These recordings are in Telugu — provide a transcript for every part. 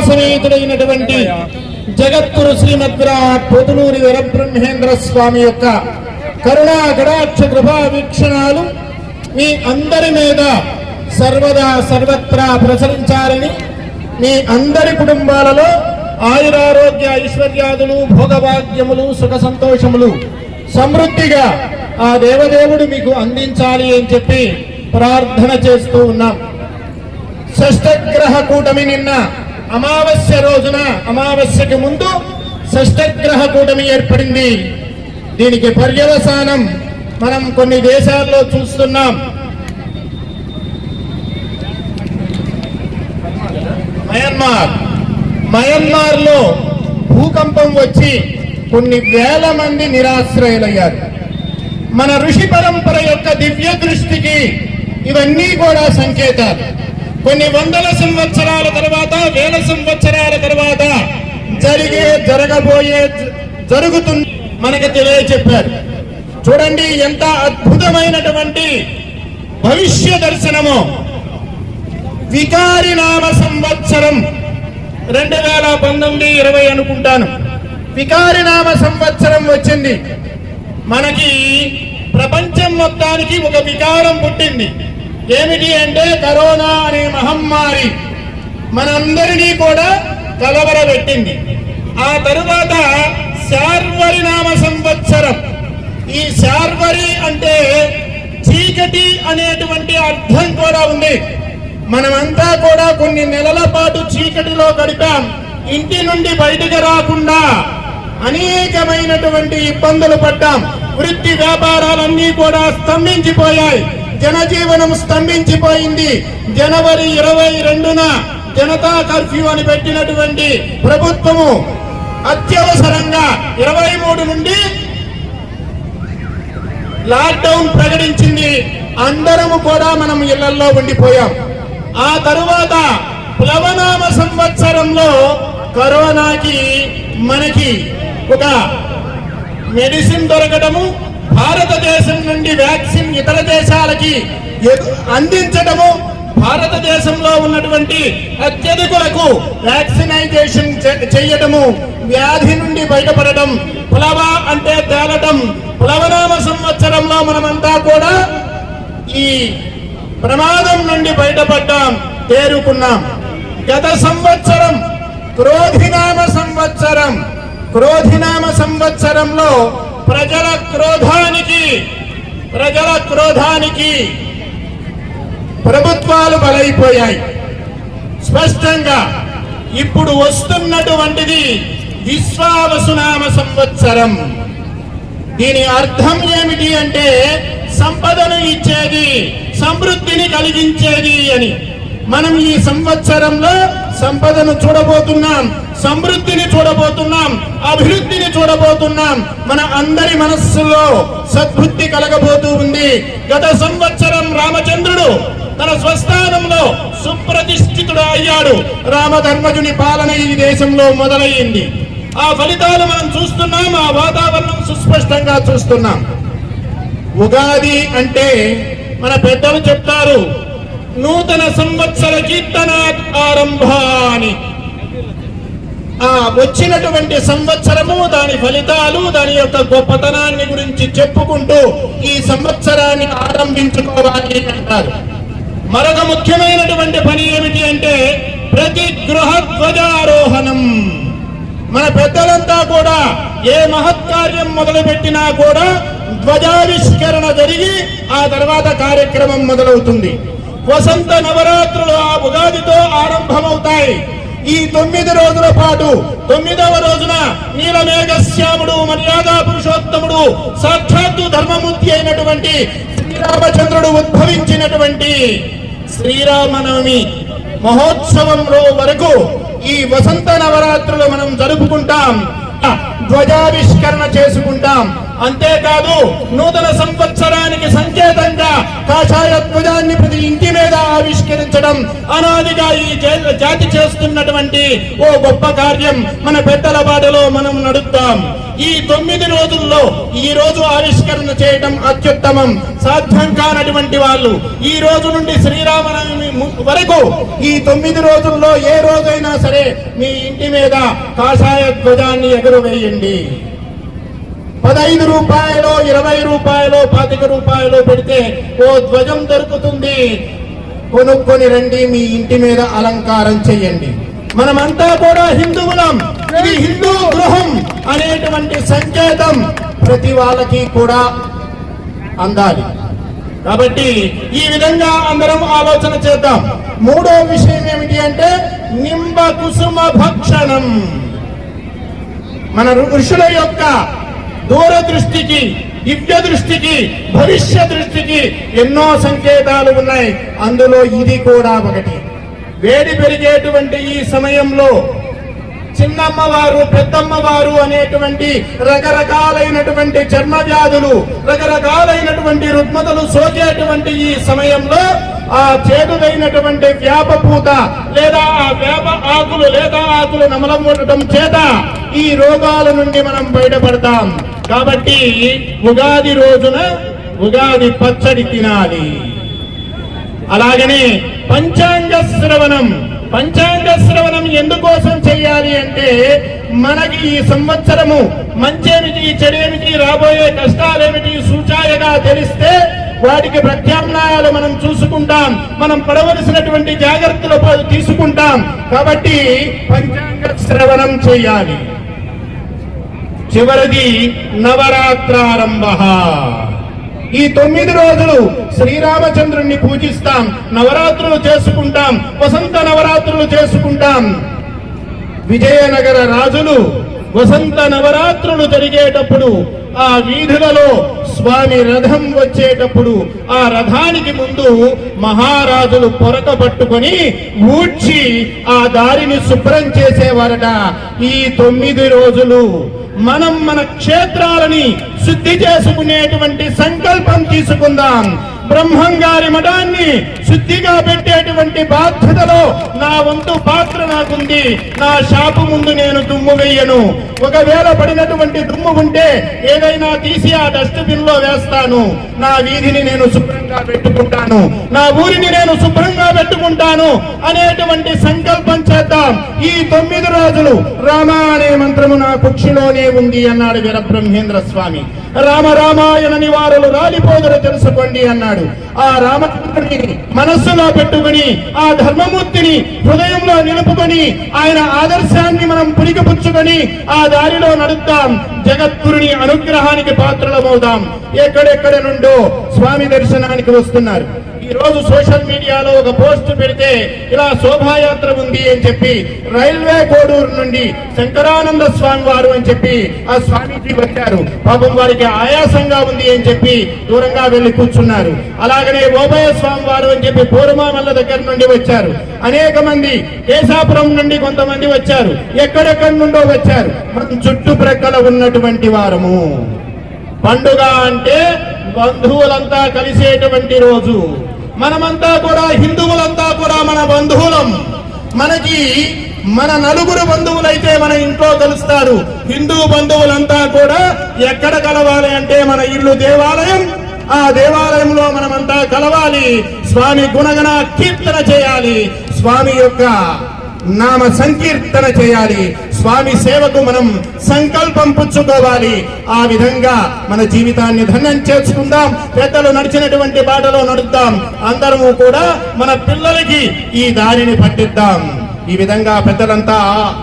సమేతుడైనటువంటి జగత్తురు శ్రీమద్ర పొదునూరి వరబ్రహ్మేంద్ర స్వామి యొక్క కరుణా కడాక్ష కృపా వీక్షణాలు మీ అందరి మీద సర్వదా సర్వత్రా ప్రసరించాలని మీ అందరి కుటుంబాలలో ఆయురారోగ్య ఐశ్వర్యాదులు భోగభాగ్యములు సుఖ సంతోషములు సమృద్ధిగా ఆ దేవదేవుడు మీకు అందించాలి అని చెప్పి ప్రార్థన చేస్తూ ఉన్నాం. షష్టగ్రహ కూటమి నిన్న అమావాస్య రోజున అమావాస్యకి ముందు షష్టగ్రహ కూటమి ఏర్పడింది. దీనికి పర్యవసానం మనం కొన్ని దేశాల్లో చూస్తున్నాం. మయన్మార్. మయన్మార్లో భూకంపం వచ్చి కొన్ని వేల మంది నిరాశ్రయులయ్యారు. మన ఋషి పరంపర యొక్క దివ్య దృష్టికి ఇవన్నీ కూడా సంకేతాలు. కొన్ని వందల సంవత్సరాలు తర్వాత వేల సంవత్సరాల తర్వాత జరిగే జరగబోయే జరుగుతుంది మనకి తెలియచెప్పారు. చూడండి ఎంత అద్భుతమైనటువంటి భవిష్య దర్శనము. వికారి నామ సంవత్సరం రెండు వేల పంతొమ్మిది ఇరవై అనుకుంటాను. వికారి నామ సంవత్సరం వచ్చింది. మనకి ప్రపంచం మొత్తానికి ఒక వికారం పుట్టింది. ఏమిటి అంటే కరోనా అనే మహమ్మారి మనందరినీ కూడా కలవరబెట్టింది. ఆ తరువాత శార్వరి నామ సంవత్సరం. ఈ శార్వరి అంటే చీకటి అనేటువంటి అర్థం కూడా ఉంది. మనమంతా కూడా కొన్ని నెలల పాటు చీకటిలో గడిపాం. ఇంటి నుండి బయటకు రాకుండా అనేకమైనటువంటి ఇబ్బందులు పడ్డాం. వృత్తి వ్యాపారాలన్నీ కూడా స్తంభించిపోయాయి. జనజీవనం స్తంభించిపోయింది. జనవరి ఇరవై రెండున జనతా కర్ఫ్యూ అని పెట్టినటువంటి ప్రభుత్వము అత్యవసరంగా ఇరవై మూడు నుండి లాక్డౌన్ ప్రకటించింది. అందరము కూడా మనం ఇళ్ళలో ఉండిపోయాం. ఆ తరువాత ప్లవనామ సంవత్సరంలో కరోనాకి మనకి ఒక మెడిసిన్ దొరకటము భారతదేశం నుండి వ్యాక్సిన్ ఇతర దేశాలకి అందించడము అందించటము భారతదేశంలో ఉన్నటువంటి అత్యధికులకు వ్యాక్సినైజేషన్ చేయటము వ్యాధి నుండి బయటపడటం పులవ అంటే తేలటం పులవనామ సంవత్సరంలో మనమంతా కూడా ఈ ప్రమాదం నుండి బయటపడ్డాం తేరుకున్నాం. గత సంవత్సరం క్రోధినామ సంవత్సరం క్రోధినామ సంవత్సరంలో ప్రజల క్రోధానికి ప్రజల క్రోధానికి ప్రభుత్వాలు బలైపోయాయి. స్పష్టంగా ఇప్పుడు వస్తున్నటువంటిది విశ్వావసునామ సంవత్సరం. దీని అర్థం ఏమిటి అంటే సంపదను ఇచ్చేది సమృద్ధిని కలిగించేది అని. మనం ఈ సంవత్సరంలో సంపదను చూడబోతున్నాం సమృద్ధిని చూడబోతున్నాం అభివృద్ధిని చూడబోతున్నాం. మన అందరి మనస్సులో సద్బుద్ధి కలగబోతూ ఉంది. గత సంవత్సరం రామచంద్రుడు తన స్వస్థానంలో సుప్రతిష్ఠితుడు అయ్యాడు. రామధర్మజుని పాలన ఈ దేశంలో మొదలయ్యింది. ఆ ఫలితాలు మనం చూస్తున్నాం ఆ వాతావరణం సుస్పష్టంగా చూస్తున్నాం. ఉగాది అంటే మన పెద్దలు చెప్తారు నూతన సంవత్సర కీర్తన ఆరంభ అని ఆ వచ్చినటువంటి సంవత్సరము దాని ఫలితాలు దాని యొక్క గొప్పతనాన్ని గురించి చెప్పుకుంటూ ఈ సంవత్సరాన్ని ఆరంభించుకోవాలి అంటారు. మరొక ముఖ్యమైనటువంటి పని ఏమిటి అంటే ప్రతి గృహ ధ్వజారోహణం. మన పెద్దలంతా కూడా ఏ మహత్కార్యం మొదలుపెట్టినా కూడా ధ్వజావిష్కరణ జరిగి ఆ తర్వాత కార్యక్రమం మొదలవుతుంది. వసంత నవరాత్రులు ఆ ఉగాదితో ఆరంభమవుతాయి. ఈ తొమ్మిది రోజుల పాటు తొమ్మిదవ రోజున నీలమేఘశ్యాముడు మర్యాదా పురుషోత్తముడు సాక్షాత్తు ధర్మమూర్తి అయినటువంటి శ్రీరామచంద్రుడు ఉద్భవించినటువంటి శ్రీరామనవమి మహోత్సవంలో వరకు ఈ వసంత నవరాత్రులు మనం జరుపుకుంటాం ధ్వజావిష్కరణ చేసుకుంటాం. అంతేకాదు నూతన సంవత్సరానికి సంకేతంగా కాషాయ ధ్వజాన్ని ప్రతి ఇంటి మీద ఆవిష్కరించడం అనాదిగా ఈ జాతి చేస్తున్నటువంటి ఓ గొప్ప కార్యం మన పెద్దల బాటలో మనం నడుద్దాం. ఈ తొమ్మిది రోజుల్లో ఈ రోజు ఆవిష్కరణ చేయడం అత్యుత్తమం. సాధ్యం కానటువంటి వాళ్ళు ఈ రోజు నుండి శ్రీరామనవమి వరకు ఈ తొమ్మిది రోజుల్లో ఏ రోజైనా సరే మీ ఇంటి మీద కాషాయ ధ్వజాన్ని ఎగురవేయండి. పదహైదు రూపాయలు ఇరవై రూపాయలు పాతిక రూపాయలు పెడితే ఓ ధ్వజం దొరుకుతుంది. కొనుక్కొని రండి మీ ఇంటి మీద అలంకారం చెయ్యండి మనమంతా కూడా హిందువులం. ఇది హిందూ గృహం అనేటువంటి సంకేతం ప్రతి వాళ్ళకి కూడా అందాలి. కాబట్టి ఈ విధంగా అందరం ఆలోచన చేద్దాం. మూడో విషయం ఏమిటి అంటే నింబ కుసుమ భక్షణం. మన ఋషుల యొక్క దూరదృష్టికి దివ్య దృష్టికి భవిష్య దృష్టికి ఎన్నో సంకేతాలు ఉన్నాయి. అందులో ఇది కూడా ఒకటి. వేడి పెరిగేటువంటి ఈ సమయంలో చిన్నమ్మవారు పెద్దమ్మవారు అనేటువంటి రకరకాలైనటువంటి చర్మ వ్యాధులు రకరకాలైనటువంటి రుగ్మతలు సోకేటువంటి ఈ సమయంలో ఆ చేదుదైనటువంటి వేప పూత లేదా ఆ వేప ఆకులు లేదా ఆకులు నమలం ఉండటం చేత ఈ రోగాల నుండి మనం బయటపడతాం. కాబట్టి ఉగాది రోజున ఉగాది పచ్చడి తినాలి. అలాగనే పంచాంగ శ్రవణం పంచాంగ శ్రవణం ఎందుకోసం చేయాలి అంటే మనకి ఈ సంవత్సరము మంచేమిటి చెడేమిటి రాబోయే కష్టాలేమిటి సూచాయగా తెలిస్తే వాటికి ప్రత్యామ్నాయాలు మనం చూసుకుంటాం మనం పడవలసినటువంటి జాగ్రత్తలు తీసుకుంటాం. కాబట్టి పంచాంగ శ్రవణం చేయాలి చివరిది నవరాత్రారంభ. ఈ తొమ్మిది రోజులు శ్రీరామచంద్రుణ్ణి పూజిస్తాం నవరాత్రులు చేసుకుంటాం వసంత నవరాత్రులు చేసుకుంటాం. విజయనగర రాజులు వసంత నవరాత్రులు జరిగేటప్పుడు ఆ వీధులలో స్వామి రథం వచ్చేటప్పుడు ఆ రథానికి ముందు మహారాజులు పొరక పట్టుకొని ఊడ్చి ఆ దారిని శుభ్రం చేసేవారట. ఈ తొమ్మిది రోజులు మనం మన క్షేత్రాలని శుద్ధి చేసుకునేటువంటి సంకల్పం తీసుకుందాం. బ్రహ్మం గారి మఠాన్ని శుద్ధిగా పెట్టేటువంటి బాధ్యతలో నా వంతు పాత్ర నాకుంది. నా షాపు ముందు నేను దుమ్ము వేయను. ఒకవేళ పడినటువంటి దుమ్ము ఉంటే ఏదైనా తీసి ఆ డస్ట్బిన్లో వేస్తాను. నా వీధిని నేను శుభ్రంగా పెట్టుకుంటాను. నా ఊరిని నేను శుభ్రంగా పెట్టుకుంటాను అనేటువంటి సంకల్పం చేద్దాం. ఈ తొమ్మిది రోజులు రామ అనే మంత్రము నా కుక్షిలోనే ఉంది అన్నాడు వీరబ్రహ్మేంద్ర స్వామి. రామ రామాయణని నివారులు రాలిపోదురు తెలుసుకోండి అన్నాడు. ఆ రామచంద్రుడిని మనస్సులో పెట్టుకుని ఆ ధర్మమూర్తిని హృదయంలో నిలుపుకొని ఆయన ఆదర్శాన్ని మనం పురికిపుచ్చుకొని ఆ దారిలో నడుద్దాం. జగద్గురుని అనుగ్రహానికి పాత్రలమవుదాం. ఎక్కడెక్కడ నుండో స్వామి దర్శనానికి వస్తున్నారు. ఈరోజు సోషల్ మీడియాలో ఒక పోస్ట్ పెడితే ఇలా శోభాయాత్ర ఉంది అని చెప్పి రైల్వే కోడూరు నుండి శంకరానంద స్వామి వారు అని చెప్పి ఆ స్వామీజీ వచ్చారు. పాపం వారికి ఆయాసంగా ఉంది అని చెప్పి దూరంగా వెళ్ళి కూర్చున్నారు. అలాగనే ఓబయ స్వామి వారు అని చెప్పి పూర్వమామల్ల దగ్గర నుండి వచ్చారు. అనేక మంది కేశాపురం నుండి కొంతమంది వచ్చారు. ఎక్కడెక్కడి నుండో వచ్చారు. మనం చుట్టుప్రక్కల ఉన్నటువంటి వారము. పండుగ అంటే బంధువులంతా కలిసేటువంటి రోజు. మనమంతా కూడా హిందువులంతా కూడా మన బంధువులం. మనకి మన నలుగురు బంధువులైతే మన ఇంట్లో కలుస్తారు. హిందూ బంధువులంతా కూడా ఎక్కడ కలవాలి అంటే మన ఇల్లు దేవాలయం. ఆ దేవాలయంలో మనమంతా కలవాలి. స్వామి గుణగణ కీర్తన చేయాలి. స్వామి యొక్క నామ సంకీర్తన చేయాలి. స్వామి సేవకు మనం సంకల్పం పుచ్చుకోవాలి. ఆ విధంగా మన జీవితాన్ని ధన్యం చేసుకుందాం. పెద్దలు నడిచినటువంటి బాటలో నడుద్దాం. అందరము కూడా మన పిల్లలకి ఈ దారిని పట్టిద్దాం. ఈ విధంగా పెద్దలంతా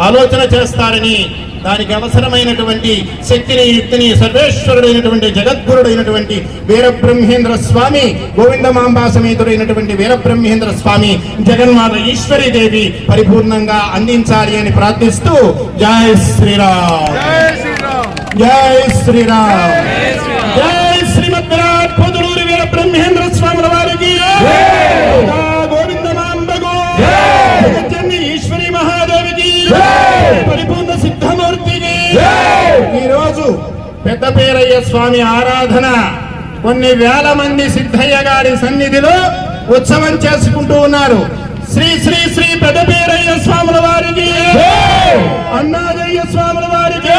ఆలోచన చేస్తారని దానికి అవసరమైనటువంటి శక్తిని యుక్తిని సర్వేశ్వరుడైనటువంటి జగద్గురుడైనటువంటి వీరబ్రహ్మేంద్ర స్వామి గోవిందమాంబా సమేతుడైనటువంటి వీరబ్రహ్మేంద్ర స్వామి జగన్మాత ఈశ్వరీ దేవి పరిపూర్ణంగా అందించాలి అని ప్రార్థిస్తూ జై శ్రీరామ్. జై శ్రీరామ్. జై శ్రీమద్ విరాట్ పొదులూరి వీరబ్రహ్మేంద్ర స్వాముల వారికి రోజు పెద్ద పేరయ్య స్వామి ఆరాధన కొన్ని వేల మంది సిద్ధయ్య గారి సన్నిధిలో ఉత్సవం చేసుకుంటూ ఉన్నారు. శ్రీ శ్రీ శ్రీ పెద్ద పేరయ్య స్వాముల వారికి. అన్నాదయ్య స్వాముల వారికి.